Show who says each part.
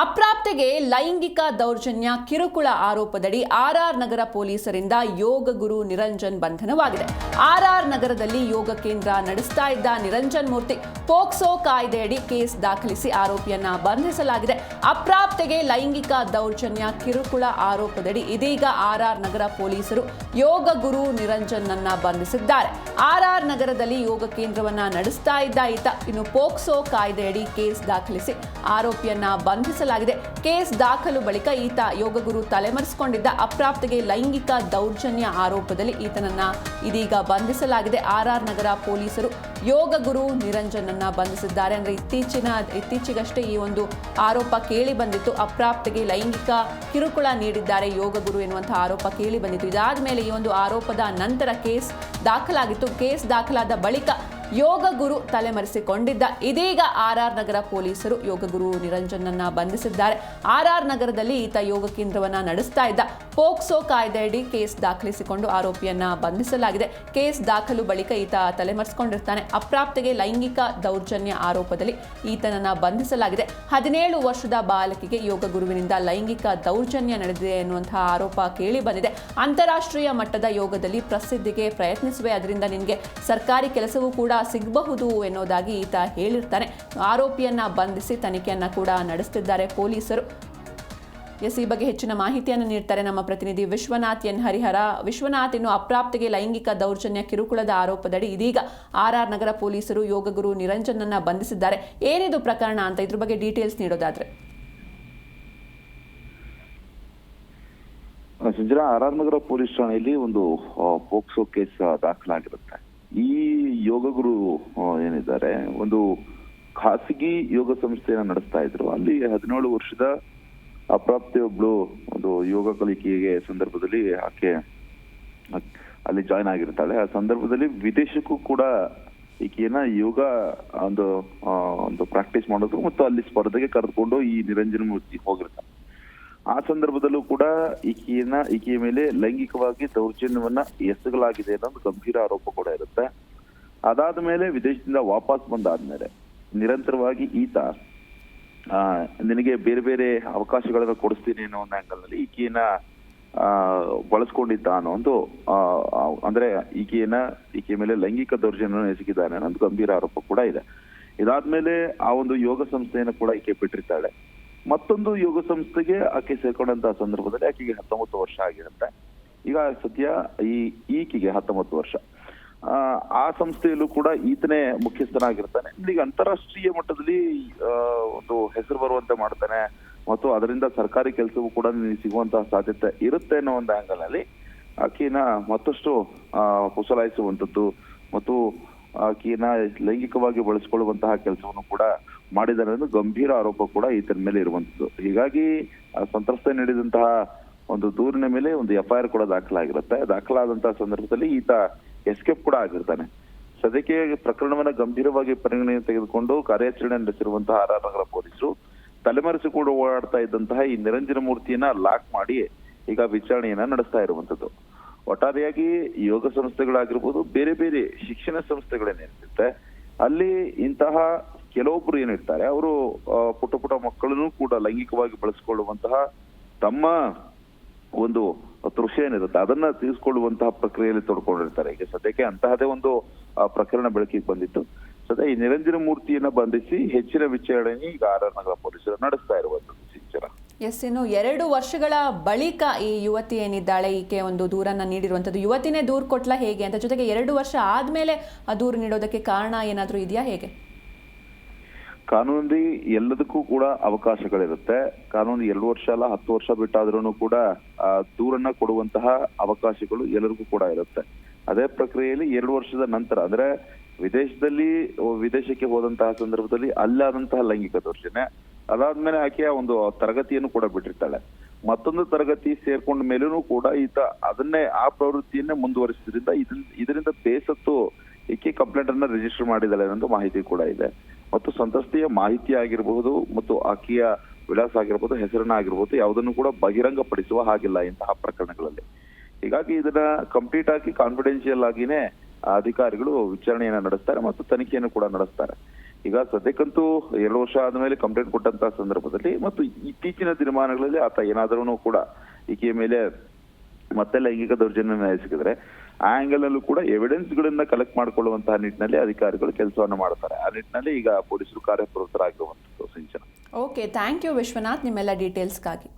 Speaker 1: ಅಪ್ರಾಪ್ತೆಗೆ ಲೈಂಗಿಕ ದೌರ್ಜನ್ಯ, ಕಿರುಕುಳ ಆರೋಪದಡಿ ಆರ್ಆರ್ ನಗರ ಪೊಲೀಸರಿಂದ ಯೋಗ ಗುರು ನಿರಂಜನ್ ಬಂಧನವಾಗಿದೆ. ಆರ್ಆರ್ ನಗರದಲ್ಲಿ ಯೋಗ ಕೇಂದ್ರ ನಡೆಸ್ತಾ ಇದ್ದ ನಿರಂಜನ್ ಮೂರ್ತಿ ಪೋಕ್ಸೋ ಕಾಯ್ದೆಯಡಿ ಕೇಸ್ ದಾಖಲಿಸಿ ಆರೋಪಿಯನ್ನ ಬಂಧಿಸಲಾಗಿದೆ. ಅಪ್ರಾಪ್ತೆಗೆ ಲೈಂಗಿಕ ದೌರ್ಜನ್ಯ, ಕಿರುಕುಳ ಆರೋಪದಡಿ ಇದೀಗ ಆರ್ಆರ್ ನಗರ ಪೊಲೀಸರು ಯೋಗ ಗುರು ನಿರಂಜನ್ ನನ್ನ ಬಂಧಿಸಿದ್ದಾರೆ ಆರ್ಆರ್ ನಗರದಲ್ಲಿ ಯೋಗ ಕೇಂದ್ರವನ್ನ ನಡೆಸ್ತಾ ಇದ್ದ ಈತ ಇನ್ನು ಪೋಕ್ಸೋ ಕಾಯ್ದೆಯಡಿ ಕೇಸ್ ದಾಖಲಿಸಿ ಆರೋಪಿಯನ್ನ ಬಂಧಿಸಲಾಗಿದೆ ಕೇಸ್ ದಾಖಲು ಬಳಿಕ ಈತ ಯೋಗಗುರು ತಲೆಮರೆಸಿಕೊಂಡಿದ್ದ ಅಪ್ರಾಪ್ತಿಗೆ ಲೈಂಗಿಕ ದೌರ್ಜನ್ಯ ಆರೋಪದಲ್ಲಿ ಈತನನ್ನ ಇದೀಗ ಬಂಧಿಸಲಾಗಿದೆ. ಆರ್ಆರ್ ನಗರ ಪೊಲೀಸರು ಯೋಗ ಗುರು ನಿರಂಜನನ್ನ ಬಂಧಿಸಿದ್ದಾರೆ. ಅಂದ್ರೆ ಇತ್ತೀಚಿನ, ಇತ್ತೀಚೆಗಷ್ಟೇ ಈ ಒಂದು ಆರೋಪ ಕೇಳಿ ಬಂದಿತ್ತು. ಅಪ್ರಾಪ್ತಿಗೆ ಲೈಂಗಿಕ ಕಿರುಕುಳ ನೀಡಿದ್ದಾರೆ ಯೋಗ ಗುರು ಎನ್ನುವಂತಹ ಆರೋಪ ಕೇಳಿ ಬಂದಿತ್ತು. ಇದಾದ ಮೇಲೆ ಈ ಒಂದು ಆರೋಪದ ನಂತರ ಕೇಸ್ ದಾಖಲಾಗಿತ್ತು. ಕೇಸ್ ದಾಖಲಾದ ಬಳಿಕ ಯೋಗ ಗುರು ತಲೆಮರೆಸಿಕೊಂಡಿದ್ದ ಇದೀಗ ಆರ್ ಆರ್ ನಗರ ಪೊಲೀಸರು ಯೋಗ ಗುರು ನಿರಂಜನನ್ನ ಬಂಧಿಸಿದ್ದಾರೆ. ಆರ್ ಆರ್ ನಗರದಲ್ಲಿ ಈತ ಯೋಗ ಕೇಂದ್ರವನ್ನ ನಡೆಸ್ತಾ ಇದ್ದ. ಪೋಕ್ಸೋ ಕಾಯ್ದೆಯಡಿ ಕೇಸ್ ದಾಖಲಿಸಿಕೊಂಡು ಆರೋಪಿಯನ್ನ ಬಂಧಿಸಲಾಗಿದೆ. ಕೇಸ್ ದಾಖಲು ಬಳಿಕ ಈತ ತಲೆಮರೆಸಿಕೊಂಡಿರ್ತಾನೆ. ಅಪ್ರಾಪ್ತಿಗೆ ಲೈಂಗಿಕ ದೌರ್ಜನ್ಯ ಆರೋಪದಲ್ಲಿ ಈತನನ್ನ ಬಂಧಿಸಲಾಗಿದೆ. ಹದಿನೇಳು ವರ್ಷದ ಬಾಲಕಿಗೆ ಯೋಗ ಗುರುವಿನಿಂದ ಲೈಂಗಿಕ ದೌರ್ಜನ್ಯ ನಡೆದಿದೆ ಎನ್ನುವಂತಹ ಆರೋಪ ಕೇಳಿ ಬಂದಿದೆ. ಅಂತಾರಾಷ್ಟ್ರೀಯ ಮಟ್ಟದ ಯೋಗದಲ್ಲಿ ಪ್ರಸಿದ್ಧಿಗೆ ಪ್ರಯತ್ನಿಸುವೆ. ಅದರಿಂದ ನಿನಗೆ ಸರ್ಕಾರಿ ಕೆಲಸವೂ ಕೂಡ ಸಿಗಬಹುದು ಎನ್ನುವುದಾಗಿ ಈತ ಹೇಳಿರ್ತಾನೆ. ಆರೋಪಿಯನ್ನ ಬಂಧಿಸಿ ತನಿಖೆಯನ್ನ ಕೂಡ ನಡೆಸುತ್ತಿದ್ದಾರೆ ಪೊಲೀಸರು. ಎಸ್, ಈ ಬಗ್ಗೆ ಹೆಚ್ಚಿನ ಮಾಹಿತಿಯನ್ನು ನೀಡ್ತಾರೆ ನಮ್ಮ ಪ್ರತಿನಿಧಿ ವಿಶ್ವನಾಥ್ ಎನ್. ಹರಿಹರ. ವಿಶ್ವನಾಥ್, ಇನ್ನು ಅಪ್ರಾಪ್ತಿಗೆ ಲೈಂಗಿಕ ದೌರ್ಜನ್ಯ ಕಿರುಕುಳದ ಆರೋಪದಡಿ ಇದೀಗ ಆರ್ ಆರ್ ನಗರ ಪೊಲೀಸರು ಯೋಗಗುರು ನಿರಂಜನನ್ನ ಬಂಧಿಸಿದ್ದಾರೆ. ಏನಿದು ಪ್ರಕರಣ ಅಂತ ಇದ್ರ ಬಗ್ಗೆ details ನೀಡೋದಾದ್ರೆ.
Speaker 2: Sanjana R R Nagar police ಠಾಣೆಯಲ್ಲಿ ಒಂದು ಪೋಕ್ಸೋ ಕೇಸ್ ದಾಖಲಾಗಿರುತ್ತೆ. ಈ ಯೋಗ ಗುರು ಏನಿದ್ದಾರೆ, ಒಂದು ಖಾಸಗಿ ಯೋಗ ಸಂಸ್ಥೆಯನ್ನ ನಡೆಸ್ತಾ ಇದ್ರು. ಅಲ್ಲಿ ಹದಿನೇಳು ವರ್ಷದ ಅಪ್ರಾಪ್ತಿಯೊಬ್ಳು ಒಂದು ಯೋಗ ಕಲಿಕೆಗೆ ಸಂದರ್ಭದಲ್ಲಿ ಆಕೆ ಅಲ್ಲಿ ಜಾಯ್ನ್ ಆಗಿರ್ತಾಳೆ. ಆ ಸಂದರ್ಭದಲ್ಲಿ ವಿದೇಶಕ್ಕೂ ಕೂಡ ಈಕೆಯನ್ನ ಯೋಗ ಒಂದು ಒಂದು ಪ್ರಾಕ್ಟೀಸ್ ಮಾಡೋದು ಮತ್ತು ಅಲ್ಲಿ ಸ್ಪರ್ಧೆಗೆ ಕರೆದುಕೊಂಡು ಈ ನಿರಂಜನ ಮೂರ್ತಿ ಹೋಗಿರ್ತಾನೆ ಆ ಸಂದರ್ಭದಲ್ಲೂ ಕೂಡ ಈಕೆಯನ್ನ, ಈಕೆಯ ಮೇಲೆ ಲೈಂಗಿಕವಾಗಿ ದೌರ್ಜನ್ಯವನ್ನ ಎಸಗಲಾಗಿದೆ ಅನ್ನೋದು ಗಂಭೀರ ಆರೋಪ ಕೂಡ ಇರುತ್ತೆ. ಅದಾದ ಮೇಲೆ ವಿದೇಶದಿಂದ ವಾಪಸ್ ಬಂದಾದ್ಮೇಲೆ ನಿರಂತರವಾಗಿ ಈತ ನಿನಗೆ ಬೇರೆ ಬೇರೆ ಅವಕಾಶಗಳನ್ನು ಕೊಡಿಸ್ತೀನಿ ಅನ್ನೋ ಒಂದು ಆಂಗಲ್ನಲ್ಲಿ ಈಕೆಯನ್ನ ಬಳಸ್ಕೊಂಡಿದ್ದ ಅನ್ನೋ ಒಂದು ಅಂದ್ರೆ ಈಕೆಯನ್ನ, ಈಕೆಯ ಮೇಲೆ ಲೈಂಗಿಕ ದೌರ್ಜನ್ಯ ಎಸಗಿದ್ದಾನೆ ಅನ್ನೋದು ಗಂಭೀರ ಆರೋಪ ಕೂಡ ಇದೆ. ಇದಾದ್ಮೇಲೆ ಆ ಒಂದು ಯೋಗ ಸಂಸ್ಥೆಯನ್ನು ಕೂಡ ಈಕೆ ಬಿಟ್ಟಿರ್ತಾಳೆ. ಮತ್ತೊಂದು ಯೋಗ ಸಂಸ್ಥೆಗೆ ಆಕೆ ಸೇರ್ಕೊಂಡಂತಹ ಸಂದರ್ಭದಲ್ಲಿ ಆಕೆಗೆ ಹತ್ತೊಂಬತ್ತು ವರ್ಷ ಆಗಿರುತ್ತೆ. ಈಗ ಸದ್ಯ ಈ ಈಕೆಗೆ ಹತ್ತೊಂಬತ್ತು ವರ್ಷ. ಆ, ಸಂಸ್ಥೆಯಲ್ಲೂ ಕೂಡ ಈತನೇ ಮುಖ್ಯಸ್ಥನಾಗಿರ್ತಾನೆ. ಈಗ ಅಂತಾರಾಷ್ಟ್ರೀಯ ಮಟ್ಟದಲ್ಲಿ ಒಂದು ಹೆಸರು ಬರುವಂತೆ ಮಾಡ್ತಾನೆ. ಮತ್ತು ಅದರಿಂದ ಸರ್ಕಾರಿ ಕೆಲಸವೂ ಕೂಡ ಸಿಗುವಂತಹ ಸಾಧ್ಯತೆ ಇರುತ್ತೆ ಅನ್ನೋ ಒಂದು ಆಂಗಲ್ ಅಲ್ಲಿ ಆಕೆಯನ್ನ ಮತ್ತಷ್ಟು ಆ, ಕುಸಲಾಯಿಸುವಂತದ್ದು ಮತ್ತು ಆಕೆಯನ್ನ ಲೈಂಗಿಕವಾಗಿ ಬಳಸಿಕೊಳ್ಳುವಂತಹ ಕೆಲಸವನ್ನು ಕೂಡ ಮಾಡಿದ್ದಾರೆ ಅನ್ನೋದು ಗಂಭೀರ ಆರೋಪ ಕೂಡ ಈತನ ಮೇಲೆ ಇರುವಂತದ್ದು ಹೀಗಾಗಿ ಸಂತ್ರಸ್ತ ನೀಡಿದಂತಹ ಒಂದು ದೂರಿನ ಮೇಲೆ ಒಂದು ಎಫ್ಐಆರ್ ಕೂಡ ದಾಖಲಾಗಿರುತ್ತೆ. ದಾಖಲಾದಂತಹ ಸಂದರ್ಭದಲ್ಲಿ ಈತ ಎಸ್ಕೇಪ್ ಕೂಡ ಆಗಿರ್ತಾನೆ. ಸದ್ಯಕ್ಕೆ ಪ್ರಕರಣವನ್ನು ಗಂಭೀರವಾಗಿ ಪರಿಗಣನೆ ತೆಗೆದುಕೊಂಡು ಕಾರ್ಯಾಚರಣೆ ನಡೆಸಿರುವಂತಹ ಆರ್ ನಗರ ಪೊಲೀಸರು ತಲೆಮರೆಸಿಕೊಂಡು ಓಡಾಡ್ತಾ ಇದ್ದಂತಹ ಈ ನಿರಂಜನ ಮೂರ್ತಿಯನ್ನ ಲಾಕ್ ಮಾಡಿ ಈಗ ವಿಚಾರಣೆಯನ್ನ ನಡೆಸ್ತಾ ಇರುವಂತದ್ದು ಒಟ್ಟಾರೆಯಾಗಿ ಯೋಗ ಸಂಸ್ಥೆಗಳಾಗಿರ್ಬೋದು, ಬೇರೆ ಬೇರೆ ಶಿಕ್ಷಣ ಸಂಸ್ಥೆಗಳೇನಿರುತ್ತೆ ಅಲ್ಲಿ ಇಂತಹ ಕೆಲವೊಬ್ರು ಏನಿರ್ತಾರೆ ಅವರು ಪುಟ್ಟ ಪುಟ್ಟ ಮಕ್ಕಳನ್ನು ಕೂಡ ಲೈಂಗಿಕವಾಗಿ ಬಳಸಿಕೊಳ್ಳುವಂತಹ ತಮ್ಮ ಒಂದು ತೃಷ ಏನಿರುತ್ತೆ ಅದನ್ನ ತೀರಿಸಿಕೊಳ್ಳುವಂತಹ ಪ್ರಕ್ರಿಯೆಯಲ್ಲಿ ತೊಡ್ಕೊಂಡಿರ್ತಾರೆ. ಈಗ ಸದ್ಯಕ್ಕೆ ಅಂತಹದೇ ಒಂದು ಪ್ರಕರಣ ಬೆಳಕಿಗೆ ಬಂದಿತ್ತು. ಸದ್ಯ ಈ ನಿರಂಜನ ಮೂರ್ತಿಯನ್ನ ಬಂಧಿಸಿ ಹೆಚ್ಚಿನ ವಿಚಾರಣೆ ಈಗ ಆರ್ ಆರ್ ನಗರ ಪೊಲೀಸರು ನಡೆಸ್ತಾ ಇರುವಂತದ್ದು ಸಿಂಚನ
Speaker 1: ಎಸ್, ಇನ್ನು ಎರಡು ವರ್ಷಗಳ ಬಳಿಕ ಈ ಯುವತಿ ಏನಿದ್ದಾಳೆ, ಈಕೆ ಒಂದು ದೂರನ್ನ ನೀಡಿರುವಂತದ್ದು ಯುವತಿನೇ ದೂರು ಕೊಟ್ಲ ಹೇಗೆ ಅಂತ, ಜೊತೆಗೆ ಎರಡು ವರ್ಷ ಆದ್ಮೇಲೆ ಆ ದೂರು ನೀಡೋದಕ್ಕೆ ಕಾರಣ ಏನಾದರೂ ಇದೆಯಾ ಹೇಗೆ?
Speaker 2: ಕಾನೂನಲ್ಲಿ ಎಲ್ಲದಕ್ಕೂ ಕೂಡ ಅವಕಾಶಗಳಿರುತ್ತೆ. ಕಾನೂನು ಎರಡು ವರ್ಷ ಅಲ್ಲ, ಹತ್ತು ವರ್ಷ ಬಿಟ್ಟಾದ್ರೂ ಕೂಡ ದೂರನ್ನ ಕೊಡುವಂತಹ ಅವಕಾಶಗಳು ಎಲ್ಲರಿಗೂ ಕೂಡ ಇರುತ್ತೆ. ಅದೇ ಪ್ರಕ್ರಿಯೆಯಲ್ಲಿ ಎರಡು ವರ್ಷದ ನಂತರ, ಅಂದ್ರೆ ವಿದೇಶದಲ್ಲಿ ವಿದೇಶಕ್ಕೆ ಹೋದಂತಹ ಸಂದರ್ಭದಲ್ಲಿ ಅಲ್ಲಾದಂತಹ ಲೈಂಗಿಕ ದೌರ್ಜನ್ಯ, ಅದಾದ್ಮೇಲೆ ಆಕೆಯ ಒಂದು ತರಗತಿಯನ್ನು ಕೂಡ ಬಿಟ್ಟಿರ್ತಾಳೆ. ಮತ್ತೊಂದು ತರಗತಿ ಸೇರ್ಕೊಂಡ ಮೇಲೂ ಕೂಡ ಈತ ಅದನ್ನೇ, ಆ ಪ್ರವೃತ್ತಿಯನ್ನೇ ಮುಂದುವರಿಸಿದ್ರಿಂದ ಇದರಿಂದ ಬೇಸತ್ತು ಈಕೆ ಕಂಪ್ಲೇಂಟ್ ಅನ್ನ ರಿಜಿಸ್ಟರ್ ಮಾಡಿದ್ದಾಳೆ ಅನ್ನೋದು ಮಾಹಿತಿ ಕೂಡ ಇದೆ. ಮತ್ತು ಸಂತ್ರಸ್ತೆಯ ಮಾಹಿತಿ ಆಗಿರಬಹುದು ಮತ್ತು ಆಕೆಯ ವಿಳಾಸ ಆಗಿರ್ಬೋದು, ಹೆಸರನ್ನ ಆಗಿರ್ಬೋದು, ಯಾವುದನ್ನು ಕೂಡ ಬಹಿರಂಗಪಡಿಸುವ ಹಾಗಿಲ್ಲ ಇಂತಹ ಪ್ರಕರಣಗಳಲ್ಲಿ. ಹೀಗಾಗಿ ಇದನ್ನ ಕಂಪ್ಲೀಟ್ ಆಗಿ ಕಾನ್ಫಿಡೆನ್ಷಿಯಲ್ ಆಗಿನೇ ಅಧಿಕಾರಿಗಳು ವಿಚಾರಣೆಯನ್ನ ನಡೆಸ್ತಾರೆ ಮತ್ತು ತನಿಖೆಯನ್ನು ಕೂಡ ನಡೆಸ್ತಾರೆ. ಈಗ ಸದ್ಯಕ್ಕಂತೂ ಎರಡು ವರ್ಷ ಆದ್ಮೇಲೆ ಕಂಪ್ಲೇಂಟ್ ಕೊಟ್ಟಂತಹ ಸಂದರ್ಭದಲ್ಲಿ ಮತ್ತು ಇತ್ತೀಚಿನ ದಿನಮಾನಗಳಲ್ಲಿ ಆತ ಏನಾದರೂ ಕೂಡ ಈಕೆಯ ಮೇಲೆ ಮತ್ತೆ ಲೈಂಗಿಕ ದೌರ್ಜನ್ಯ ಎಸಗಿದ್ರೆ ಆಂಗಲ್ ಅಲ್ಲೂ ಕೂಡ ಎವಿಡೆನ್ಸ್ ಗಳನ್ನ ಕಲೆಕ್ಟ್ ಮಾಡ್ಕೊಳ್ಳುವಂತಹ ನಿಟ್ಟಿನಲ್ಲಿ ಅಧಿಕಾರಿಗಳು ಕೆಲಸವನ್ನು ಮಾಡ್ತಾರೆ. ಆ ನಿಟ್ಟಿನಲ್ಲಿ ಈಗ ಪೊಲೀಸರು ಕಾರ್ಯಪ್ರವೃತ್ತರಾಗಿರುವಂತದ್ದು Sinchana.
Speaker 1: Okay thank you Vishwanath, ನಿಮ್ಮೆಲ್ಲ ಡೀಟೇಲ್ಸ್ಗಾಗಿ